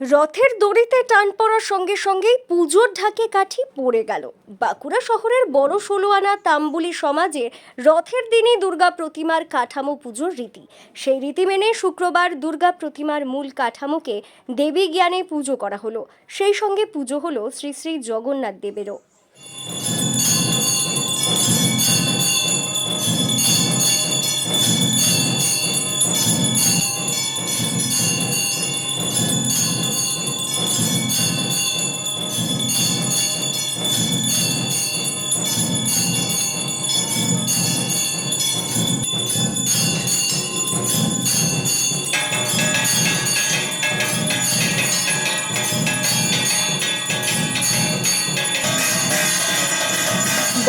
রথের দড়িতে টান পড়ার সঙ্গে সঙ্গেই পুজোর ঢাকে কাঠি পড়ে গেল। বাঁকুড়া শহরের বড় ষোলোয়ানা তাম্বুলি সমাজে রথের দিনই দুর্গা প্রতিমার কাঠামো পুজোর রীতি। সেই রীতি মেনে শুক্রবার দুর্গা প্রতিমার মূল কাঠামোকে দেবী জ্ঞানে পুজো করা হলো। সেই সঙ্গে পুজো হলো শ্রী শ্রী জগন্নাথ দেবেরও।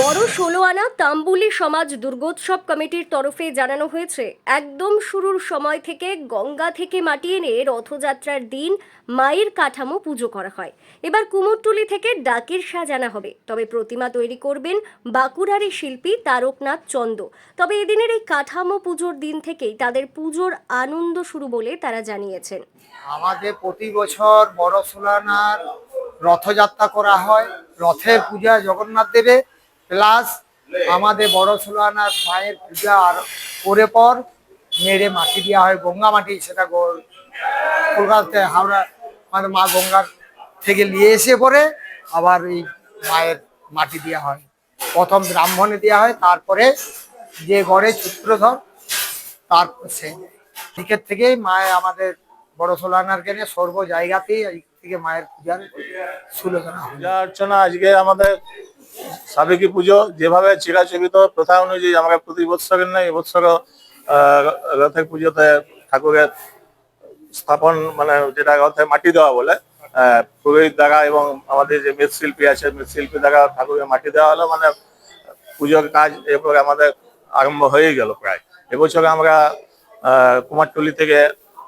বড় ষোলো আনা তাম্বুলি সমাজ দুর্গোৎসব কমিটির তরফে জানানো হয়েছে, একদম শুরুর সময় থেকে গঙ্গা থেকে মাটি এনে রথযাত্রার দিন মায়ের কাঠামো পুজো করা হয়। এবার কুমোরটুলি থেকে ডাকের সাজানো হবে। তবে প্রতিমা তৈরি করবেন বাঁকুড়ারি শিল্পী তারকনাথ চন্দ। তবে এদিনের এই কাঠামো পুজোর দিন থেকেই তাদের পুজোর আনন্দ শুরু বলে তারা জানিয়েছেন। আমাদের প্রতি বছর বড় সোলানার রথযাত্রা করা হয়। রথের পূজা জগন্নাথ দেবে প্লাস আমাদের বড় সোলানার মায়ের পূজা আর করে পর মেরে মাটি দেওয়া হয়, গঙ্গা মাটি, সেটা কলকাতাতে হাওড়া মানে মা গঙ্গার থেকে নিয়ে এসে পরে আবার এই মায়ের মাটি দেওয়া হয়। প্রথম ব্রাহ্মণে দেওয়া হয়, তারপরে যে ঘরে সূত্রধর তারপর সে দিকের থেকেই মায়ের আমাদের বড় সোলানার কেনে সর্ব জায়গাতেই এই থেকে মায়ের পূজার সুলোচনা পূজা অর্চনা আজকে আমাদের সাবেকি পুজো যেভাবে চিরাচরিত, প্রথা অনুযায়ী আমরা প্রতি বৎসরের নয় এবছর রথের পুজোতে ঠাকুরের স্থাপন মানে যেটা রথে মাটি দেওয়া বলে পুরোহিত দ্বারা এবং আমাদের যে মৃৎশিল্পী আছে, মৃৎশিল্পী দ্বারা ঠাকুরের মাটি দেওয়া হলো মানে পুজোর কাজ এরপর আমাদের আরম্ভ হয়ে গেল প্রায়। এবছর আমরা কুমারটুলি থেকে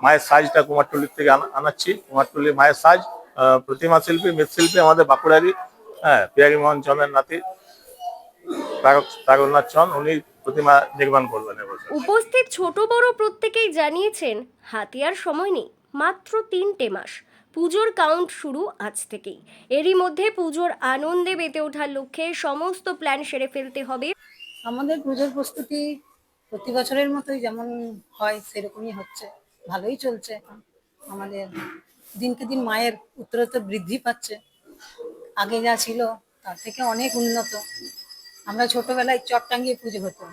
মায়ের সাজটা কুমারটুলির থেকে আনাচ্ছি। কুমারটুলি মায়ের সাজ প্রতিমা শিল্পী, মৃৎশিল্পী, আমাদের বাঁকুড়ারই হ্যাঁ পিয়ারি মোহন চন্দ্রের নাতি তারক- তারকনাথ চন্দ উনি প্রতিমা নির্মাণ করবেন এবছর উপস্থিত ছোট বড় প্রত্যেকেই জানিয়েছেন হাতিয়ার সময় নেই মাত্র তিনটে মাস পুজোর কাউন্ট শুরু আজ থেকেই। এরই মধ্যে পুজোর আনন্দে মেতে ওঠার লক্ষ্যে সমস্ত প্ল্যান সেরে ফেলতে হবে। আমাদের পুজোর প্রস্তুতি প্রতি বছরের মতোই যেমন হয় সেরকমই হচ্ছে ভালোই চলছে। এখন আমাদের দিনকে দিন মায়ের উত্তরোত্তর বৃদ্ধি পাচ্ছে। আগে যা ছিল তার থেকে অনেক উন্নত। আমরা ছোটবেলায় চট টাঙ্গিয়ে পুজো হতো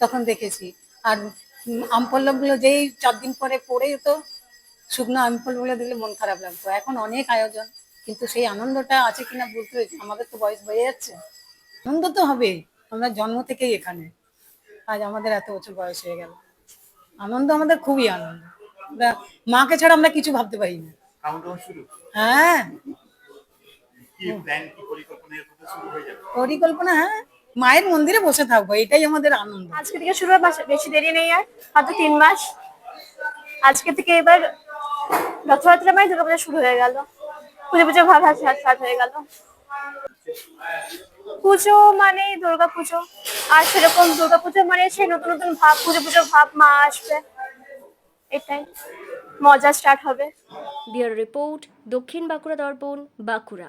তখন দেখেছি। আর উম, আম পল্লবগুলো যেই চার দিন পরে পড়ে যেত শুকনো আম পল্লবগুলো দিলে মন খারাপ লাগতো। এখন অনেক আয়োজন কিন্তু সেই আনন্দটা আছে কিনা বলতে হয়েছে। আমাদের তো বয়স হয়ে যাচ্ছে। আনন্দ তো হবেই আমরা জন্ম থেকেই এখানে। আজ আমাদের এত বছর বয়স হয়ে গেল। আনন্দ আমাদের খুবই আনন্দ। মাকে ছাড়া আমরা কিছু ভাবতে পারি না। হ্যাঁ। পরিকল্পনা হ্যাঁ মায়ের মন্দিরে বসে থাকব এটাই আমাদের আনন্দ। আজকে থেকে শুরু হয় বেশি দেরি নেই আর মাত্র তিন মাস। আজকে থেকে এবার রথযাত্রা মানে দুর্গাপূজা শুরু হয়ে গেল। পুজো পুজো ভাব স্টার্ট হয়ে গেল। পুজো মানে দুর্গা পুজো। আর সেরকম দুর্গা পুজো মানে সেই নতুন নতুন ভাব পুজো পুজো ভাব মা আসবে। এটাই। মজা স্টার্ট হবে। ব্যুরো রিপোর্ট দক্ষিণ বাঁকুড়া দর্পণ বাঁকুড়া।